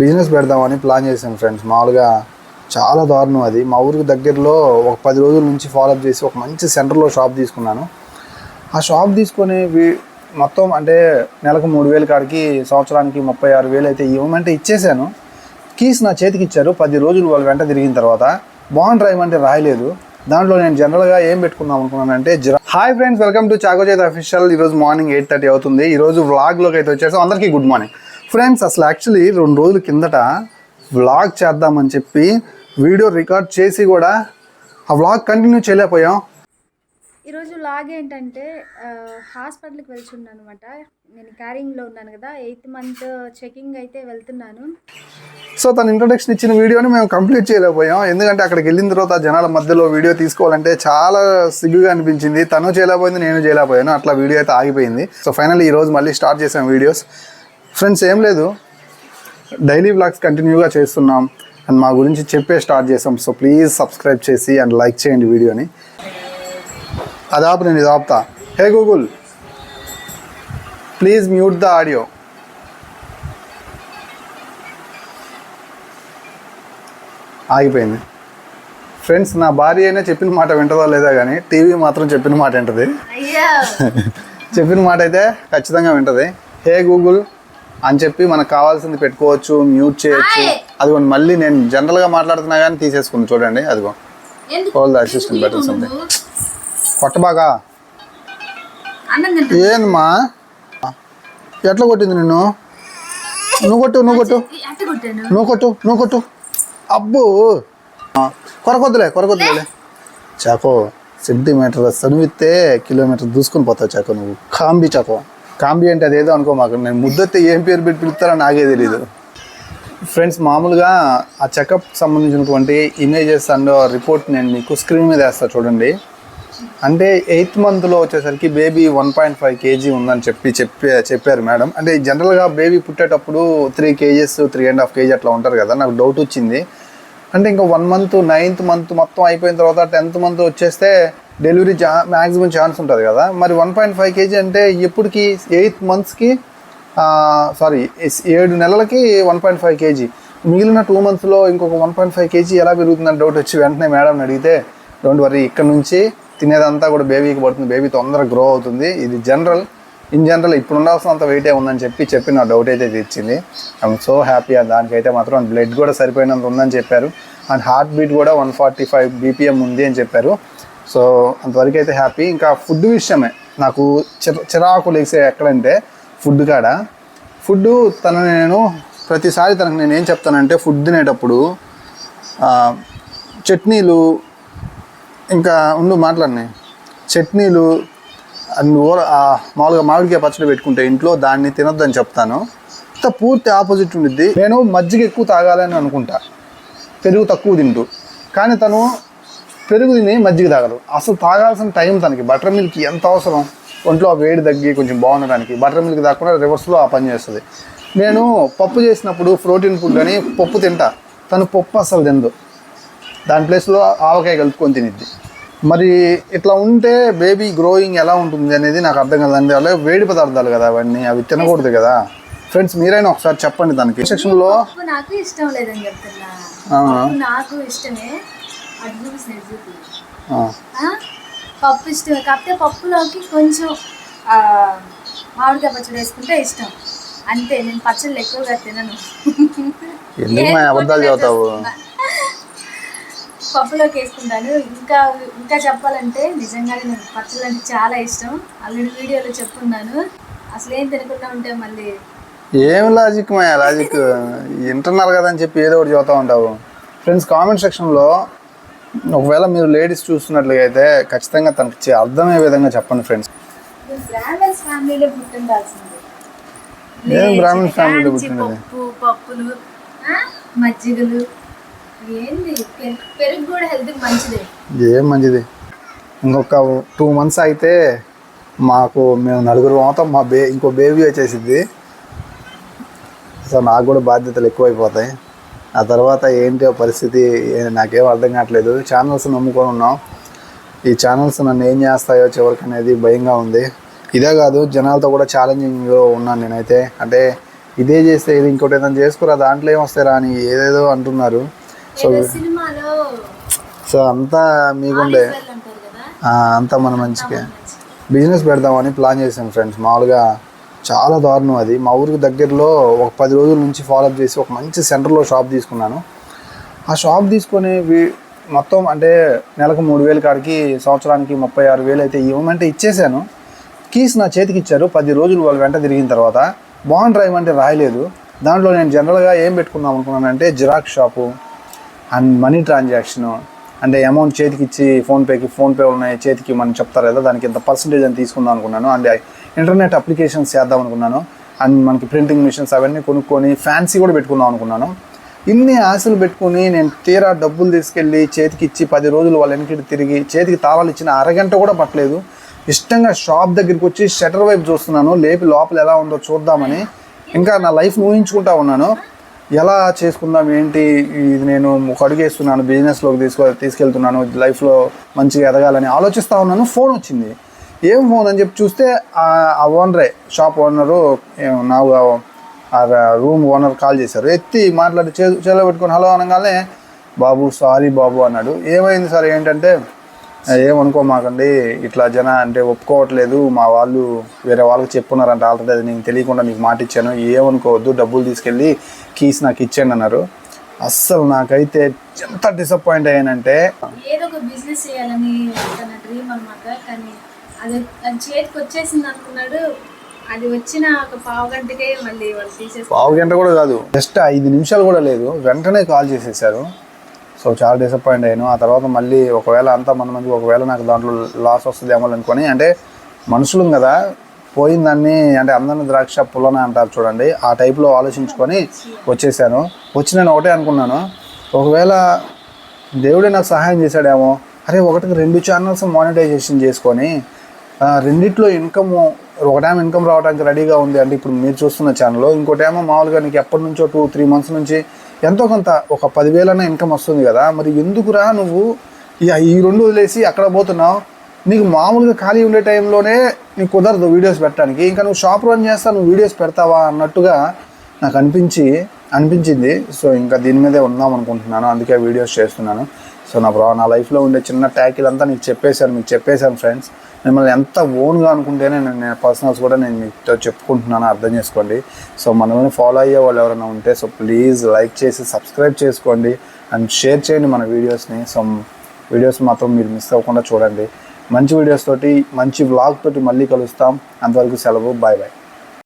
Business పెడదామని plan చేశాను friends. మామూలుగా చాలా దారుణం అది. మా ఊరికి దగ్గరలో ఒక పది రోజుల నుంచి ఫాలోఅప్ చేసి ఒక మంచి సెంటర్లో షాప్ తీసుకున్నాను. ఆ షాప్ తీసుకొని మొత్తం అంటే నెలకు మూడు వేల కాడికి సంవత్సరానికి ముప్పై ఆరు వేలు అయితే ఇవ్వమంటే ఇచ్చేసాను కీస్ నా చేతికి ఇచ్చారు. పది రోజులు వాళ్ళు వెంట తిరిగిన తర్వాత బాండ్ డ్రైవ్ అంటే రాయలేదు. దాంట్లో నేను జనరల్గా ఏం పెట్టుకుందాం అనుకున్నానంటే జిరా హాయ్ ఫ్రెండ్స్ వెల్కమ్ టు చాకోచేత అఫీషియల్ ఈరోజు మార్నింగ్ ఎయిట్ థర్టీ అవుతుంది. ఈరోజు వ్లాగ్లోకి అయితే వచ్చేసాం. అందరికీ గుడ్ మార్నింగ్ ఫ్రెండ్స్ అసలు యాక్చువల్లీ రెండు రోజుల కిందట వ్లాగ్ చేద్దామని చెప్పి వీడియో రికార్డ్ చేసి కూడా ఆ వ్లాగ్ కంటిన్యూ చేయలేకపోయాం. ఈరోజు లాగ్ ఏంటంటే హాస్పిటల్కి వెళ్తున్నాను అనమాట నేను క్యారింగ్లో ఉన్నాను కదా ఎయిత్ మంత్ చెకింగ్ అయితే వెళ్తున్నాను. సో తన ఇంట్రొడక్షన్ ఇచ్చిన వీడియోని మేము కంప్లీట్ చేయలేకపోయాం. ఎందుకంటే అక్కడికి వెళ్ళిన తర్వాత జనాల మధ్యలో వీడియో తీసుకోవాలంటే చాలా సిగ్గుగా అనిపించింది. తను చేయలేకపోయింది నేను చేయలేకపోయాను. అట్లా వీడియో అయితే ఆగిపోయింది. సో ఫైనల్ ఈ రోజు మళ్ళీ స్టార్ట్ చేసాం వీడియోస్ ఫ్రెండ్స్ ఏం లేదు. డైలీ వ్లాగ్స్ కంటిన్యూగా చేస్తున్నాం. అండ్ మా గురించి చెప్పే స్టార్ట్ చేసాం. సో ప్లీజ్ సబ్స్క్రైబ్ చేసి అండ్ లైక్ చేయండి వీడియోని. అది ఆపు నేను ఇది ఆపుతా. Hey Google please mute the audio ఆగిపోయింది. ఫ్రెండ్స్ నా భార్య అయినా చెప్పిన మాట వింటదో లేదా కానీ టీవీ మాత్రం చెప్పిన మాట వింటది. చెప్పిన మాట అయితే ఖచ్చితంగా వింటది. హే గూగుల్ అని చెప్పి మనకు కావాల్సింది పెట్టుకోవచ్చు మ్యూట్ చేయొచ్చు. అదిగోండి మళ్ళీ నేను జనరల్గా మాట్లాడుతున్నా కానీ తీసేసుకుంది చూడండి అదిగో. Whole the assistant better something కొట్టబాగా ఏందమ్మా? ఎట్లా కొట్టింది నిన్ను? నువ్వు కొట్టు నువ్వు కొట్టు. నువ్వు కొట్టు నువ్వు కొట్టు. అబ్బో! కొరకొద్దులే కొరకొద్దులే. చాకో సెంటీమీటర్ చనువిస్తే కిలోమీటర్ దూసుకొని పోతావు చాకో నువ్వు. Combi choco. కాంబి అంటే అదేదో అనుకో మాకు. నేను ముద్దతే ఏం పేరు పెట్టి పిలుస్తారో నాకే తెలియదు ఫ్రెండ్స్ మామూలుగా ఆ చెకప్ సంబంధించినటువంటి ఇమేజెస్ అండ్ రిపోర్ట్ నేను మీకు స్క్రీన్ మీద వేస్తాను చూడండి. అంటే ఎయిత్ మంత్లో వచ్చేసరికి baby one point five KG ఉందని చెప్పి చెప్పి చెప్పారు మేడం అంటే జనరల్గా baby పుట్టేటప్పుడు three KGs three and half KG అట్లా ఉంటారు కదా నాకు డౌట్ వచ్చింది. అంటే ఇంకా వన్ మంత్ నైన్త్ మంత్ మొత్తం అయిపోయిన తర్వాత టెన్త్ మంత్ వచ్చేస్తే డెలివరీ చా మ్యాక్సిమం ఛాన్స్ ఉంటుంది కదా. మరి వన్ పాయింట్ ఫైవ్ కేజీ అంటే ఎప్పటికి ఎయిత్ మంత్స్కి సారీ ఏడు నెలలకి వన్ పాయింట్ ఫైవ్ కేజీ. మిగిలిన టూ మంత్స్లో ఇంకొక వన్ పాయింట్ ఫైవ్ కేజీ ఎలా పెరుగుతుందని డౌట్ వచ్చి వెంటనే మేడం అడిగితే డోంట్ వరీ ఇక్కడ నుంచి తినేదంతా కూడా బేబీకి పడుతుంది. బేబీ తొందరగా గ్రో అవుతుంది. ఇది జనరల్ ఇన్ జనరల్ ఇప్పుడు ఉండాల్సినంత వెయిటే ఉందని చెప్పి చెప్పి నా డౌట్ అయితే తెచ్చింది ఐఎమ్ సో హ్యాపీ దానికైతే మాత్రం బ్లడ్ కూడా సరిపోయినంత ఉందని చెప్పారు. అండ్ హార్ట్ బీట్ కూడా వన్ ఫార్టీ ఫైవ్ బీపీఎం ఉంది అని చెప్పారు. సో అంతవరకు అయితే హ్యాపీ. ఇంకా ఫుడ్ విషయమే. నాకు చిర చిరాకు లేసే ఎక్కడంటే ఫుడ్ కాడ. ఫుడ్ తన నేను ప్రతిసారి తనకు నేను ఏం చెప్తానంటే ఫుడ్ తినేటప్పుడు చట్నీలు ఇంకా ఉండు మాట్లాడినాయి చట్నీలు అన్ని ఊర మామూలుగా మామిడికాయ పచ్చడి పెట్టుకుంటే ఇంట్లో దాన్ని తినొద్దని చెప్తాను. ఇంత పూర్తి ఆపోజిట్ ఉండిద్ది. నేను మజ్జిగ ఎక్కువ తాగాలని అనుకుంటా. పెరుగు తక్కువ తింటూ. కానీ తను పెరుగు తిని మజ్జిగ తాగదు అసలు తాగాల్సిన టైం తనకి. బటర్ మిల్క్ ఎంత అవసరం? ఒంట్లో ఆ వేడి తగ్గి కొంచెం బాగుండడానికి బటర్ మిల్క్ తాకుండా రివర్స్లో ఆ పని చేస్తుంది. నేను పప్పు చేసినప్పుడు ప్రోటీన్ ఫుడ్ అని పప్పు తింటా. తను పప్పు అసలు తిందు దాని ప్లేస్లో ఆవకాయ కలుపుకొని తినిద్ది. మరి ఇట్లా ఉంటే బేబీ గ్రోయింగ్ ఎలా ఉంటుంది అనేది నాకు అర్థం కదండి అలాగే వేడి పదార్థాలు కదా అవన్నీ. అవి తినకూడదు కదా. ఫ్రెండ్స్ మీరైనా ఒకసారి చెప్పండి దానికి సెక్షన్లో నాకు ఇష్టం లేదని చెప్తున్నా. నాకు ఇష్టమే. పప్పు ఇష్టమే కాకపోతే పప్పులోకి కొంచెం మామిడికాయ పచ్చడి వేసుకుంటే ఇష్టం. అంతే నేను పచ్చళ్ళు ఎక్కువగా తినను. ఎందుకు మా అబద్ధాలు చదువుతావు పప్పులోకి వేసుకుంటాను. ఇంకా ఇంకా చెప్పాలంటే నిజంగానే నాకు పచ్చళ్ళు అంటే చాలా ఇష్టం. ఆల్రెడీ వీడియోలో చెప్పున్నాను అసలు ఏం తినకుండా ఉంటే మళ్ళీ? ఏం లాజిక్ మా లాజిక్ వింటున్నారు కదా అని చెప్పి ఏదో ఒకటి చదువుతూ ఉంటావు. ఫ్రెండ్స్ కామెంట్ సెక్షన్లో ఒకవేళ మీరు లేడీస్ చూస్తున్నట్లుగా అయితే ఖచ్చితంగా తనకి అర్థమయ్యే విధంగా చెప్పండి ఫ్రెండ్స్. ఏం బ్రాహ్మణ్స్ లేచి ఫ్యామిలీలో పప్పులు మజ్జిగలు. పెరుగు కూడా హెల్త్కి మంచిదే. ఏం మంచిది? ఇంకొక టూ మంత్స్ అయితే మాకు మేము నలుగురు అవుతాం మా బే ఇంకో బేబీ వచ్చేసిద్ది. సో నాకు కూడా బాధ్యతలు ఎక్కువైపోతాయి. ఆ తర్వాత ఏంటో పరిస్థితి? నాకేం అర్థం కావట్లేదు. ఛానల్స్ నమ్ముకొని ఉన్నాం. ఈ ఛానల్స్ నన్ను ఏం చేస్తాయో చివరికి అనేది భయంగా ఉంది. ఇదే కాదు జనాలతో కూడా ఛాలెంజింగ్లో ఉన్నాను నేనైతే. అంటే ఇదే చేస్తే ఇది ఇంకోటి ఏదైనా చేసుకురా దాంట్లో ఏం వస్తారా అని ఏదేదో అంటున్నారు. సో సో అంతా మీకుండే. అంతా మన మంచికే. బిజినెస్ పెడదామని ప్లాన్ చేసాం ఫ్రెండ్స్ మామూలుగా చాలా దారుణం అది. మా ఊరికి దగ్గరలో ఒక పది రోజుల నుంచి ఫాలోఅప్ చేసి ఒక మంచి సెంటర్లో షాప్ తీసుకున్నాను. ఆ షాప్ తీసుకొని మొత్తం అంటే నెలకు మూడు వేలు కాడికి సంవత్సరానికి ముప్పై ఆరు వేలు అయితే ఇవ్వమంటే ఇచ్చేసాను. కీస్ నా చేతికి ఇచ్చారు. పది రోజులు వాళ్ళు వెంట తిరిగిన తర్వాత బాండ్ డ్రైవ్ అంటే రాయలేదు. దాంట్లో నేను జనరల్గా ఏం పెట్టుకుందాం అనుకున్నానంటే xerox shop and money transaction అంటే అమౌంట్ చేతికి ఇచ్చి ఫోన్పేకి ఫోన్పే ఉన్నాయి చేతికి మనం చెప్తారు కదా దానికి ఇంత పర్సంటేజ్ అని తీసుకుందాం అనుకున్నాను. అండ్ ఇంటర్నెట్ అప్లికేషన్స్ చేద్దాం అనుకున్నాను. అండ్ మనకి ప్రింటింగ్ మిషన్స్ అవన్నీ కొనుక్కొని ఫ్యాన్సీ కూడా పెట్టుకుందాం అనుకున్నాను. ఇన్ని ఆశలు పెట్టుకుని నేను తీరా డబ్బులు తీసుకెళ్ళి చేతికి ఇచ్చి పది రోజులు వాళ్ళ వెనకటి తిరిగి చేతికి తాళాలు ఇచ్చిన అరగంట కూడా పట్టలేదు. ఇష్టంగా షాప్ దగ్గరికి వచ్చి షటర్ వైపు చూస్తున్నాను. లేపి లోపల ఎలా ఉందో చూద్దామని ఇంకా నా లైఫ్ ఊహించుకుంటా ఉన్నాను. ఎలా చేసుకుందాం ఏంటి ఇది నేను ఒక బిజినెస్లోకి తీసుకో తీసుకెళ్తున్నాను లైఫ్లో మంచిగా ఎదగాలని ఆలోచిస్తూ ఉన్నాను. ఫోన్ వచ్చింది. ఏం ఫోన్ అని చెప్పి చూస్తే ఆ- ఓనరే షాప్ ఓనరు నాకు ఆ రూమ్ ఓనర్ కాల్ చేశారు. ఎత్తి మాట్లాడి చే చేలో పెట్టుకొని హలో అనగానే బాబు సారీ బాబు అన్నాడు. ఏమైంది సార్? ఏంటంటే ఏమనుకోమాకండి ఇట్లా జన అంటే ఒప్పుకోవట్లేదు. మా వాళ్ళు వేరే వాళ్ళకి చెప్పున్నారంట ఆల్రెడీ అది నేను తెలియకుండా మీకు మాట ఇచ్చాను. ఏమనుకోవద్దు డబ్బులు తీసుకెళ్ళి కీస్ నాకు ఇచ్చాను అన్నారు. అస్సలు నాకైతే ఎంత డిసప్పాయింట్ అయ్యానంటే ఏదో ఒక బిజినెస్ చేయాలని డ్రీమ్ అనమాట కానీ అది అది చేతికి వచ్చేసింది అనుకున్నాడు. అది వచ్చిన ఒక పావు గంటకే మళ్ళీ వాళ్ళు తీసేసి పావు గంట కూడా కాదు. జస్ట్ ఐదు నిమిషాలు కూడా లేదు. వెంటనే కాల్ చేసేసారు. సో చాలా డిసప్పాయింట్ అయ్యాను ఆ తర్వాత మళ్ళీ ఒకవేళ అంతా మన మంది ఒకవేళ నాకు దాంట్లో లాస్ వస్తుందేమో అనుకొని అంటే మనుషులు కదా. పోయిన దాన్ని అంటే అందరిని ద్రాక్ష పుల్లన అంటారు చూడండి. ఆ టైప్లో ఆలోచించుకొని వచ్చేసాను. వచ్చి నేను ఒకటే అనుకున్నాను. ఒకవేళ దేవుడే నాకు సహాయం చేశాడేమో. అరే ఒకటికి రెండు ఛానల్స్ మానిటైజేషన్ చేసుకొని రెండిట్లో ఇన్కమ్ ఒకటేమో ఇన్కమ్ రావడానికి రెడీగా ఉంది. అంటే ఇప్పుడు మీరు చూస్తున్న ఛానల్ ఇంకోటేమో మామూలుగా నీకు ఎప్పటి నుంచో టూ త్రీ మంత్స్ నుంచి ఎంతో కొంత ఒక పదివేలన్న ఇన్కమ్ వస్తుంది కదా. మరి ఎందుకురా నువ్వు ఈ ఈ రెండు వదిలేసి అక్కడ పోతున్నావు? నీకు మామూలుగా ఖాళీ ఉండే టైంలోనే నీకు కుదరదు వీడియోస్ పెట్టడానికి. ఇంకా నువ్వు షాప్ రన్ చేస్తా నువ్వు వీడియోస్ పెడతావా అన్నట్టుగా నాకు అనిపించి అనిపించింది. సో ఇంకా దీని మీదే ఉందాం అనుకుంటున్నాను. అందుకే వీడియోస్ చేస్తున్నాను. సో నా బ్రా నా లైఫ్లో ఉండే చిన్న ట్యాకిల్ అంతా నీకు చెప్పేశాను. మీకు చెప్పేశాను ఫ్రెండ్స్ మిమ్మల్ని ఎంత ఓన్గా అనుకుంటేనే నేను నేను పర్సనల్స్ కూడా నేను మీతో చెప్పుకుంటున్నాను అర్థం చేసుకోండి. సో మనల్ని ఫాలో అయ్యే వాళ్ళు ఎవరైనా ఉంటే సో ప్లీజ్ లైక్ చేసి సబ్స్క్రైబ్ చేసుకోండి అండ్ షేర్ చేయండి మన వీడియోస్ని సో వీడియోస్ మాత్రం మీరు మిస్ అవ్వకుండా చూడండి. మంచి వీడియోస్ తోటి మంచి వ్లాగ్ తోటి మళ్ళీ కలుస్తాం. అంతవరకు సెలవు. Bye bye